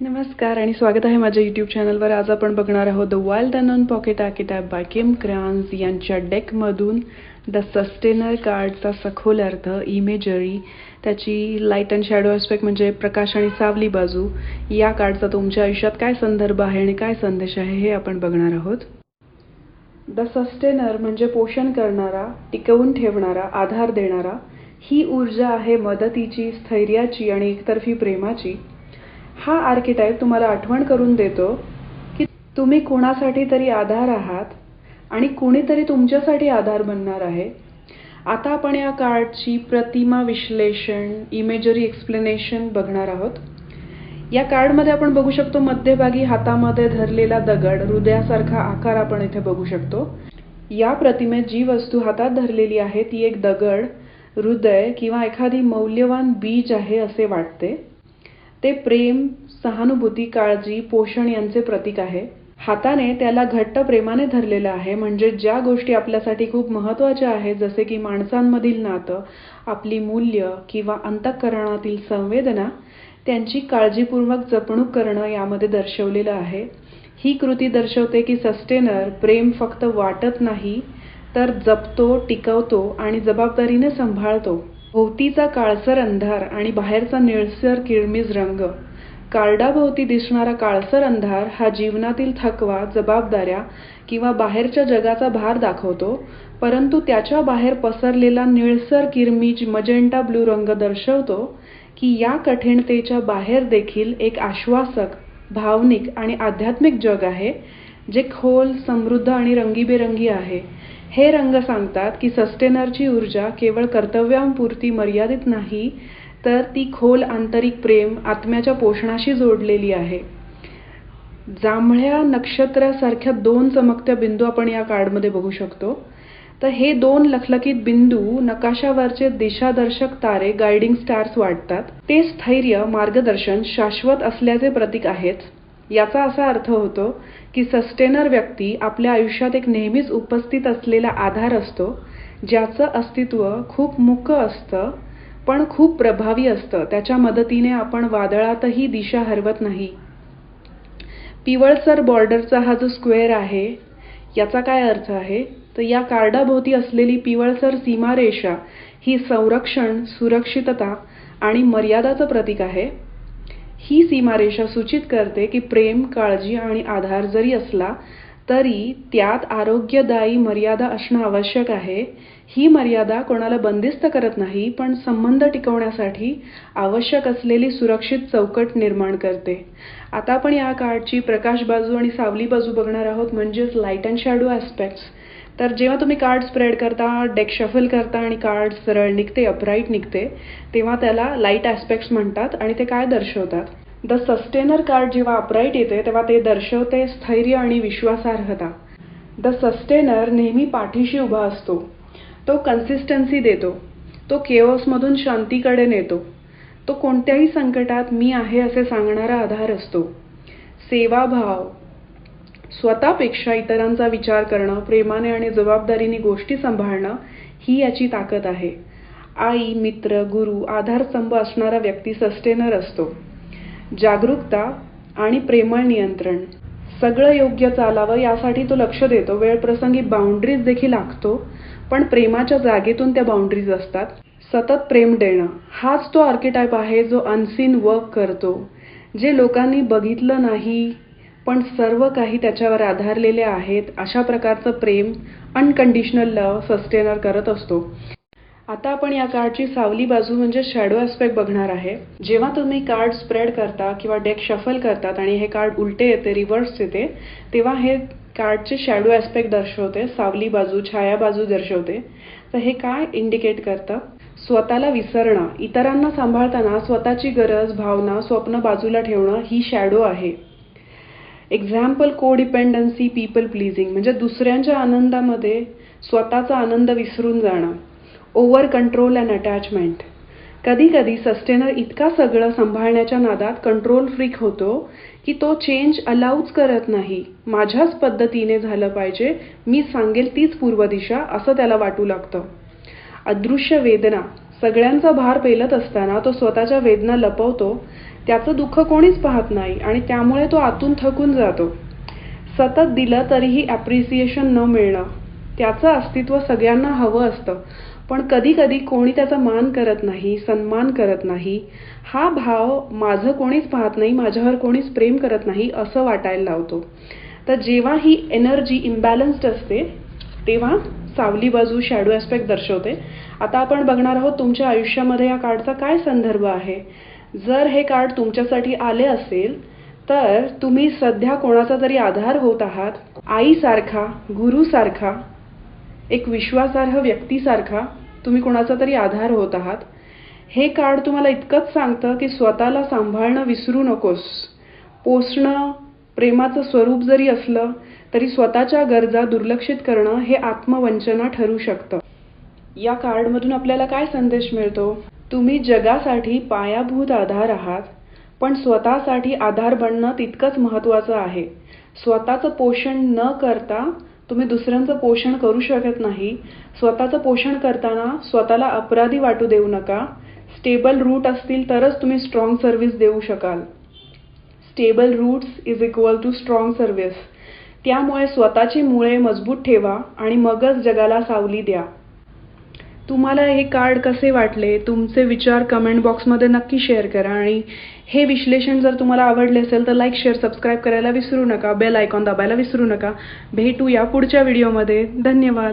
नमस्कार आणि स्वागत आहे माझ्या यूट्यूब चॅनलवर आज आपण बघणार आहोत the wild unknown pocket archetype by Kim Krans यांच्या डेकमधून द सस्टेनर कार्डचा सखोल अर्थ इमेजरी त्याची लाइट अँड शॅडो ॲस्पेक्ट म्हणजे प्रकाश आणि सावली बाजू या कार्डचा तुमच्या आयुष्यात काय संदर्भ आहे आणि काय संदेश आहे हे आपण बघणार आहोत. द सस्टेनर म्हणजे पोषण करणारा टिकवून ठेवणारा आधार देणारा ही ऊर्जा आहे मदतीची स्थैर्याची आणि एकतर्फी प्रेमाची. हा आर्किटाईप तुम्हाला आठवण करून देतो की तुम्ही कुणासाठी तरी आधार आहात आणि कुणीतरी तुमच्यासाठी आधार बनणार आहे. आता आपण या कार्डची प्रतिमा विश्लेषण इमेजरी एक्सप्लेनेशन बघणार आहोत. या कार्डमध्ये आपण बघू शकतो मध्यभागी हातामध्ये धरलेला दगड हृदयासारखा आकार आपण इथे बघू शकतो. या प्रतिमेत जी वस्तू हातात धरलेली आहे ती एक दगड हृदय किंवा एखादी मौल्यवान बीज आहे असे वाटते. ते प्रेम सहानुभूती काळजी पोषण यांचे प्रतीक आहे. हाताने त्याला घट्ट प्रेमाने धरलेलं आहे म्हणजे ज्या गोष्टी आपल्यासाठी खूप महत्त्वाच्या आहेत जसे की माणसांमधील नातं आपली मूल्य किंवा अंतःकरणातील संवेदना त्यांची काळजीपूर्वक जपणूक करणं यामध्ये दर्शवलेलं आहे. ही कृती दर्शवते की सस्टेनर प्रेम फक्त वाटत नाही तर जपतो टिकवतो आणि जबाबदारीने सांभाळतो. भोवतीचा काळसर अंधार आणि बाहेरचा निळसर किळमीज रंग. कार्डाभोवती दिसणारा काळसर अंधार हा जीवनातील थकवा जबाबदाऱ्या किंवा बाहेरच्या जगाचा भार दाखवतो परंतु त्याच्या बाहेर पसरलेला निळसर किरमिज मजेंटा ब्लू रंग दर्शवतो की या कठीणतेच्या बाहेर देखील एक आश्वासक भावनिक आणि आध्यात्मिक जग आहे जे खोल समृद्ध आणि रंगीबेरंगी आहे. हे रंग सांगतात की सस्टेनरची ऊर्जा केवळ कर्तव्यांपुरती मर्यादित नाही तर ती खोल आंतरिक प्रेम आत्म्याच्या पोषणाशी जोडलेली आहे. जांभळ्या नक्षत्रासारख्या दोन चमकत्या बिंदू आपण या कार्डमध्ये बघू शकतो. तर हे दोन लखलखीत बिंदू नकाशावरचे दिशादर्शक तारे गायडिंग स्टार्स वाटतात. ते स्थैर्य मार्गदर्शन शाश्वत असल्याचे प्रतीक आहेत. याचा असा अर्थ होतो की सस्टेनर व्यक्ती आपल्या आयुष्यात एक नेहमीच उपस्थित असलेला आधार असतो ज्याचं अस्तित्व खूप मुक असतं पण खूप प्रभावी असतं. त्याच्या मदतीने आपण वादळातही दिशा हरवत नाही. पिवळसर बॉर्डरचा हा जो स्क्वेअर आहे याचा काय अर्थ आहे? तर या कार्डाभोवती असलेली पिवळसर सीमारेषा ही संरक्षण सुरक्षितता आणि मर्यादाचं प्रतीक आहे. ही सीमारेषा सूचित करते की प्रेम काळजी आणि आधार जरी असला तरी त्यात आरोग्यदायी मर्यादा असणं आवश्यक आहे. ही मर्यादा कोणाला बंदिस्त करत नाही पण संबंध टिकवण्यासाठी आवश्यक असलेली सुरक्षित चौकट निर्माण करते. आता आपण या कार्डची प्रकाश बाजू आणि सावली बाजू बघणार आहोत म्हणजेच लाइट अँड शॅडो ॲस्पेक्ट्स तर जेव्हा तुम्ही कार्ड स्प्रेड करता डेक शफल करता आणि कार्ड सरळ निघते अपराईट निघते तेव्हा त्याला लाइट ॲस्पेक्ट्स म्हणतात आणि ते काय दर्शवतात? द सस्टेनर कार्ड जेव्हा अपराईट येते तेव्हा ते दर्शवते स्थैर्य आणि विश्वासार्हता. द सस्टेनर नेहमी पाठीशी उभा असतो. तो कन्सिस्टन्सी देतो. तो केओसमधून शांतीकडे नेतो. तो कोणत्याही संकटात मी आहे असे सांगणारा आधार असतो. सेवाभाव स्वतःपेक्षा इतरांचा विचार करणं प्रेमाने आणि जबाबदारीने गोष्टी सांभाळणं ही याची ताकद आहे. आई मित्र गुरु आधारस्तंभ असणारा व्यक्ती सस्टेनर असतो. जागरूकता आणि प्रेमळ नियंत्रण. सगळं योग्य चालावं यासाठी तो लक्ष देतो. वेळप्रसंगी बाउंड्रीज देखील आखतो पण प्रेमाच्या जागेतून त्या बाउंड्रीज असतात. सतत प्रेम देणं हाच तो आर्किटाईप आहे जो अनसीन वर्क करतो. जे लोकांनी बघितलं नाही पण सर्व काही त्याच्यावर आधारलेले आहेत अशा प्रकारचं प्रेम अनकंडिशनल लव सस्टेनर करत असतो. आता आपण या कार्डची सावली बाजू म्हणजे शॅडो ॲस्पेक्ट बघणार आहे. जेव्हा तुम्ही कार्ड स्प्रेड करता किंवा डेक शफल करतात आणि हे कार्ड उलटे येते रिव्हर्स येते तेव्हा हे कार्डचे शॅडो ॲस्पेक्ट दर्शवते सावली बाजू छाया बाजू दर्शवते. तर हे काय इंडिकेट करतं? स्वतःला विसरणं. इतरांना सांभाळताना स्वतःची गरज भावना स्वप्न बाजूला ठेवणं ही शॅडो आहे. एक्झाम्पल कोडिपेंडन्सी पीपल प्लीजिंग म्हणजे दुसऱ्यांच्या आनंदामध्ये स्वतःचा आनंद विसरून जाणं. ओव्हर कंट्रोल अँड अटॅचमेंट कधी कधी सस्टेनर इतका सगळं सांभाळण्याच्या नादात कंट्रोल फ्रीक होतो की तो चेंज अलाउच करत नाही. माझ्याच पद्धतीने झालं पाहिजे. मी सांगेल तीच पूर्व दिशा असं त्याला वाटू लागतं. अदृश्य वेदना. सगळ्यांचा भार पेलत असताना तो स्वतःच्या वेदना लपवतो त्याचं दुःख कोणीच पाहत नाही आणि त्यामुळे तो आतून थकून जातो. सतत दिलं तरीही ॲप्रिसिएशन न मिळणं त्याचं अस्तित्व सगळ्यांना हवं असतं पण कधी कधी कोणी त्याचा मान करत नाही सन्मान करत नाही हा भाव माझं कोणीच पाहत नाही माझ्यावर कोणीच प्रेम करत नाही असं वाटायला लावतो. तर जेव्हा ही एनर्जी इम्बॅलन्स्ड असते तेव्हा सावली बाजू शॅडो ॲस्पेक्ट दर्शवते. आता आपण बघणार आहोत तुमच्या आयुष्यामध्ये या कार्डचा काय संदर्भ आहे. जर हे कार्ड तुमच्यासाठी आले असेल तर तुम्ही सध्या कोणाचा तरी आधार होत आहात. आईसारखा गुरुसारखा एक विश्वासार्ह व्यक्तीसारखा तुम्ही कोणाचा तरी आधार होत आहात. हे कार्ड तुम्हाला इतकंच सांगतं की स्वतःला सांभाळणं विसरू नकोस. पोसणं प्रेमाचं स्वरूप जरी असलं तरी स्वतःच्या गरजा दुर्लक्षित करणं हे आत्मवंचना ठरू शकतं. या कार्डमधून आपल्याला काय संदेश मिळतो? तुम्ही जगासाठी पायाभूत आधार आहात पण स्वतःसाठी आधार बनणं तितकंच महत्त्वाचं आहे. स्वतःचं पोषण न करता तुम्ही दुसऱ्यांचं पोषण करू शकत नाही. स्वतःचं पोषण करताना स्वतःला अपराधी वाटू देऊ नका. स्टेबल रूट असतील तरच तुम्ही स्ट्रॉंग सर्व्हिस देऊ शकाल. Stable roots is equal to strong service त्यामुळे स्वतःची मुळे मजबूत ठेवा आणि मगच जगाला सावली द्या. तुम्हाला हे कार्ड कसे वाटले? तुमचे विचार कमेंट बॉक्समध्ये नक्की शेअर करा आणि हे विश्लेषण जर तुम्हाला आवडले असेल तर लाईक शेअर सबस्क्राईब करायला विसरू नका. बेल आयकॉन दाबायला विसरू नका. भेटू या पुढच्या व्हिडिओमध्ये धन्यवाद.